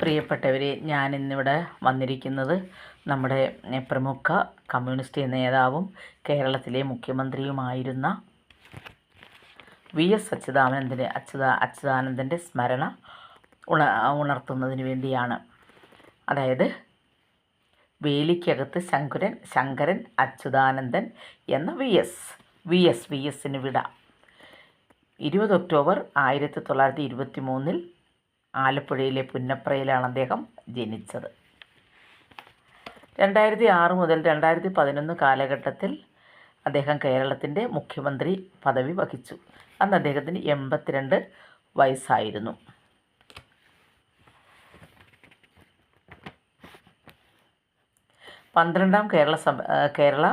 പ്രിയപ്പെട്ടവരെ ഞാനിന്നിവിടെ വന്നിരിക്കുന്നത് നമ്മുടെ പ്രമുഖ കമ്മ്യൂണിസ്റ്റ് നേതാവും കേരളത്തിലെ മുഖ്യമന്ത്രിയുമായിരുന്ന വി എസ് അച്യുതാനന്ദന്റെ അച്യുത അച്യുതാനന്ദന്റെ സ്മരണ ഉണ ഉണർത്തുന്നതിന് വേണ്ടിയാണ്. അതായത് വേലിക്കകത്ത് ശങ്കുരൻ ശങ്കരൻ അച്യുതാനന്ദൻ എന്ന V S V S V എസിന് വിട. ഇരുപത് ഒക്ടോബർ ആയിരത്തി തൊള്ളായിരത്തി ഇരുപത്തി മൂന്നിൽ ആലപ്പുഴയിലെ പുന്നപ്രയിലാണ് അദ്ദേഹം ജനിച്ചത്. രണ്ടായിരത്തി ആറ് മുതൽ രണ്ടായിരത്തി പതിനൊന്ന് കാലഘട്ടത്തിൽ അദ്ദേഹം കേരളത്തിന്റെ മുഖ്യമന്ത്രി പദവി വഹിച്ചു. അന്ന് അദ്ദേഹത്തിന് എൺപത്തിരണ്ട് വയസ്സായിരുന്നു. പന്ത്രണ്ടാം കേരള സഭ കേരള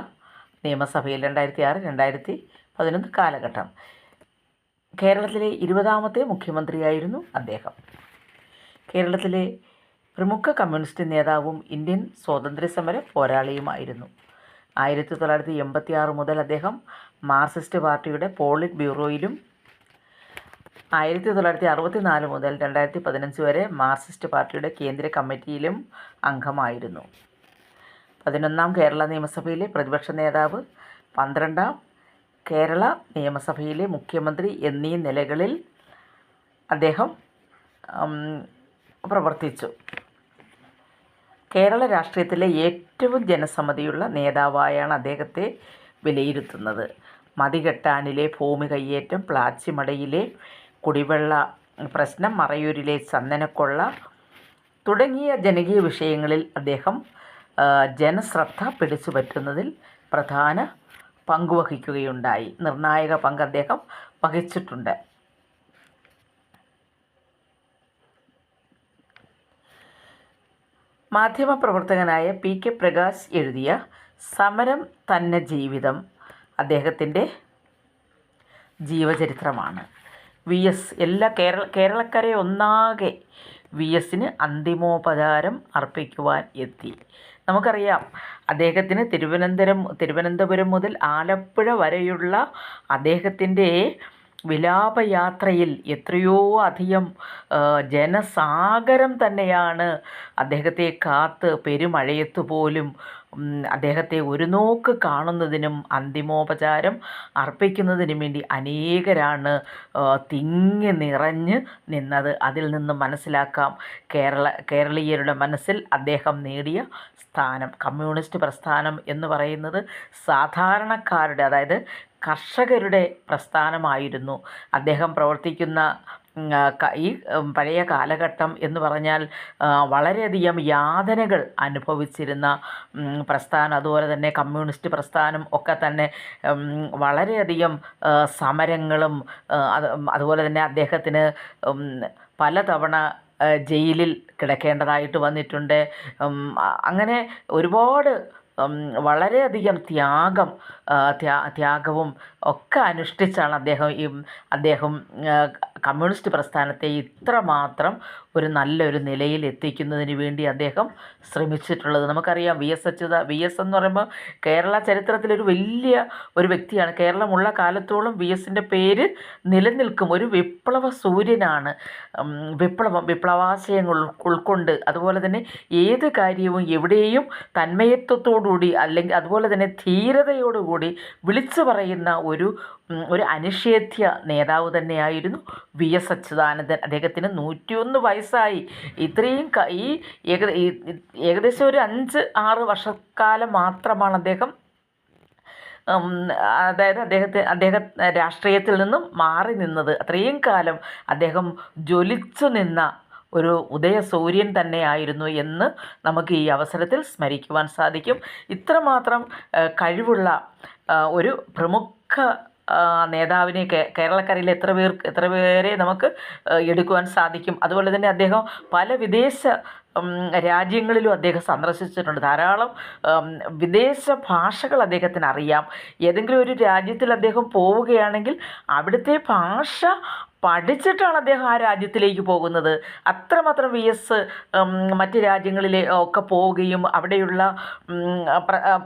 നിയമസഭയിൽ രണ്ടായിരത്തി ആറ് രണ്ടായിരത്തി പതിനൊന്ന് കാലഘട്ടം. കേരളത്തിലെ ഇരുപതാമത്തെ മുഖ്യമന്ത്രിയായിരുന്നു അദ്ദേഹം. കേരളത്തിലെ പ്രമുഖ കമ്മ്യൂണിസ്റ്റ് നേതാവും ഇന്ത്യൻ സ്വാതന്ത്ര്യസമര പോരാളിയുമായിരുന്നു. ആയിരത്തി തൊള്ളായിരത്തി എൺപത്തി ആറ് മുതൽ അദ്ദേഹം മാർക്സിസ്റ്റ് പാർട്ടിയുടെ പോളിറ്റ് ബ്യൂറോയിലും ആയിരത്തി തൊള്ളായിരത്തി അറുപത്തി നാല് മുതൽ രണ്ടായിരത്തി പതിനഞ്ച് വരെ മാർക്സിസ്റ്റ് പാർട്ടിയുടെ കേന്ദ്ര കമ്മിറ്റിയിലും അംഗമായിരുന്നു. പതിനൊന്നാം കേരള നിയമസഭയിലെ പ്രതിപക്ഷ നേതാവ് പന്ത്രണ്ടാം കേരള നിയമസഭയിലെ മുഖ്യമന്ത്രി എന്നീ നിലകളിൽ അദ്ദേഹം പ്രവർത്തിച്ചു. കേരള രാഷ്ട്രീയത്തിലെ ഏറ്റവും ജനസമ്മതിയുള്ള നേതാവായാണ് അദ്ദേഹത്തെ വിലയിരുത്തുന്നത്. മതികെട്ടാനിലെ ഭൂമി കയ്യേറ്റം പ്ലാച്ചിമടയിലെ കുടിവെള്ള പ്രശ്നം മറയൂരിലെ ചന്ദനക്കൊള്ള തുടങ്ങിയ ജനകീയ വിഷയങ്ങളിൽ അദ്ദേഹം ജനശ്രദ്ധ പിടിച്ചു പറ്റുന്നതിൽ പ്രധാന പങ്കുവഹിക്കുകയുണ്ടായി നിർണായക പങ്ക് അദ്ദേഹം വഹിച്ചിട്ടുണ്ട്. മാധ്യമപ്രവർത്തകനായ പി കെ പ്രകാശ് എഴുതിയ സമരം തന്നെ ജീവിതം അദ്ദേഹത്തിന്റെ ജീവചരിത്രമാണ്. വി എസ് എല്ലാ കേരള കേരളക്കരെ ഒന്നാകെ വി എസിന് അന്തിമോപചാരം അർപ്പിക്കുവാൻ എത്തി. നമുക്കറിയാം അദ്ദേഹത്തിന് തിരുവനന്തപുരം തിരുവനന്തപുരം മുതൽ ആലപ്പുഴ വരെയുള്ള അദ്ദേഹത്തിന്റെ വിലാപയാത്രയിൽ എത്രയോ അധികം ജനസാഗരം തന്നെയാണ് അദ്ദേഹത്തെ കാത്ത് പെരുമഴയത്ത് പോലും അദ്ദേഹത്തെ ഒരു നോക്ക് കാണുന്നതിനും അന്തിമോപചാരം അർപ്പിക്കുന്നതിനും വേണ്ടി അനേകരാണ് തിങ്ങി നിറഞ്ഞ് നിന്നത്. അതിൽ നിന്ന് മനസ്സിലാക്കാം കേരള കേരളീയരുടെ മനസ്സിൽ അദ്ദേഹം നേടിയ സ്ഥാനം. കമ്മ്യൂണിസ്റ്റ് പ്രസ്ഥാനം എന്ന് പറയുന്നത് സാധാരണക്കാരുടെ അതായത് കർഷകരുടെ പ്രസ്ഥാനമായിരുന്നു. അദ്ദേഹം പ്രവർത്തിക്കുന്ന ഈ പഴയ കാലഘട്ടം എന്ന് പറഞ്ഞാൽ വളരെയധികം യാതനകൾ അനുഭവിച്ചിരുന്ന പ്രസ്ഥാനം അതുപോലെ തന്നെ കമ്മ്യൂണിസ്റ്റ് പ്രസ്ഥാനം ഒക്കെ തന്നെ വളരെയധികം സമരങ്ങളും അതുപോലെ തന്നെ അദ്ദേഹത്തിന് പലതവണ ജയിലിൽ കിടക്കേണ്ടതായിട്ട് വന്നിട്ടുണ്ട്. അങ്ങനെ ഒരുപാട് വളരെയധികം ത്യാഗം ത്യാഗവും ഒക്കെ അനുഷ്ഠിച്ചാണ് അദ്ദേഹം ഈ അദ്ദേഹം കമ്മ്യൂണിസ്റ്റ് പ്രസ്ഥാനത്തെ ഇത്രമാത്രം ഒരു നല്ലൊരു നിലയിൽ എത്തിക്കുന്നതിന് വേണ്ടി അദ്ദേഹം ശ്രമിച്ചിട്ടുള്ളത്. നമുക്കറിയാം വി എസ് അച്യുത വി എസ് എന്ന് പറയുമ്പോൾ കേരള ചരിത്രത്തിലൊരു വലിയ ഒരു വ്യക്തിയാണ്. കേരളമുള്ള കാലത്തോളം വി എസിന്റെ പേര് നിലനിൽക്കും. ഒരു വിപ്ലവ സൂര്യനാണ്. വിപ്ലവം വിപ്ലവാശയങ്ങൾ ഉൾക്കൊണ്ട് അതുപോലെ തന്നെ ഏത് കാര്യവും എവിടെയും തന്മയത്വത്തോടുകൂടി അല്ലെങ്കിൽ അതുപോലെ തന്നെ ധീരതയോടുകൂടി വിളിച്ചു പറയുന്ന ഒരു ഒരു അനിഷേധ്യ നേതാവ് തന്നെയായിരുന്നു വി എസ് അച്യുതാനന്ദൻ. അദ്ദേഹത്തിന് നൂറ്റിയൊന്ന് വയസ്സായി. ഇത്രയും ഈ ഏകദേശം ഒരു അഞ്ച് ആറ് വർഷക്കാലം മാത്രമാണ് അദ്ദേഹം അതായത് അദ്ദേഹത്തെ അദ്ദേഹ രാഷ്ട്രീയത്തിൽ നിന്നും മാറി നിന്നത്. അത്രയും കാലം അദ്ദേഹം ജ്വലിച്ചു നിന്ന ഒരു ഉദയസൂര്യൻ തന്നെയായിരുന്നു എന്ന് നമുക്ക് ഈ അവസരത്തിൽ സ്മരിക്കുവാൻ സാധിക്കും. ഇത്രമാത്രം കഴിവുള്ള ഒരു പ്രമുഖ നേതാവിനെ കേരളക്കരയിൽ എത്ര പേർ എത്ര പേരെ നമുക്ക് എടുക്കുവാൻ സാധിക്കും. അതുപോലെ തന്നെ അദ്ദേഹം പല വിദേശ രാജ്യങ്ങളിലും അദ്ദേഹം സന്ദർശിച്ചിട്ടുണ്ട്. ധാരാളം വിദേശ ഭാഷകൾ അദ്ദേഹത്തിന് അറിയാം ഏതെങ്കിലും ഒരു രാജ്യത്തിൽ അദ്ദേഹം പോവുകയാണെങ്കിൽ അവിടുത്തെ ഭാഷ പഠിച്ചിട്ടാണ് അദ്ദേഹം ആ രാജ്യത്തിലേക്ക് പോകുന്നത്. അത്രമാത്രം വി എസ് മറ്റ് രാജ്യങ്ങളിലെ ഒക്കെ പോവുകയും അവിടെയുള്ള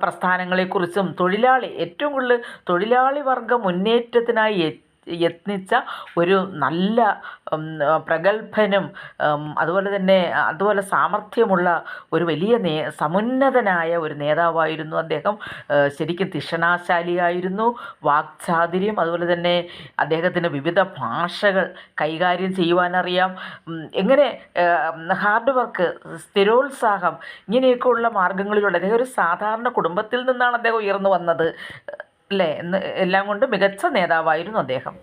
പ്രസ്ഥാനങ്ങളെക്കുറിച്ചും തൊഴിലാളി ഏറ്റവും കൂടുതൽ തൊഴിലാളി വർഗ മുന്നേറ്റത്തിനായി യത്നിച്ച ഒരു നല്ല പ്രഗത്ഭനും അതുപോലെ തന്നെ അതുപോലെ സാമർഥ്യമുള്ള ഒരു വലിയ നേ സമുന്നതനായ ഒരു നേതാവായിരുന്നു അദ്ദേഹം. ശരിക്കും തിഷണാശാലിയായിരുന്നു. വാക്ചാതുര്യം അതുപോലെ തന്നെ അദ്ദേഹത്തിന് വിവിധ ഭാഷകൾ കൈകാര്യം ചെയ്യുവാനറിയാം. എങ്ങനെ ഹാർഡ് വർക്ക് സ്ഥിരോത്സാഹം ഇങ്ങനെയൊക്കെയുള്ള മാർഗങ്ങളിലൂടെ അദ്ദേഹം ഒരു സാധാരണ കുടുംബത്തിൽ നിന്നാണ് അദ്ദേഹം ഉയർന്നു വന്നത്. അല്ലേ എന്ന് എല്ലാം കൊണ്ട് മികച്ച നേതാവായിരുന്നു അദ്ദേഹം.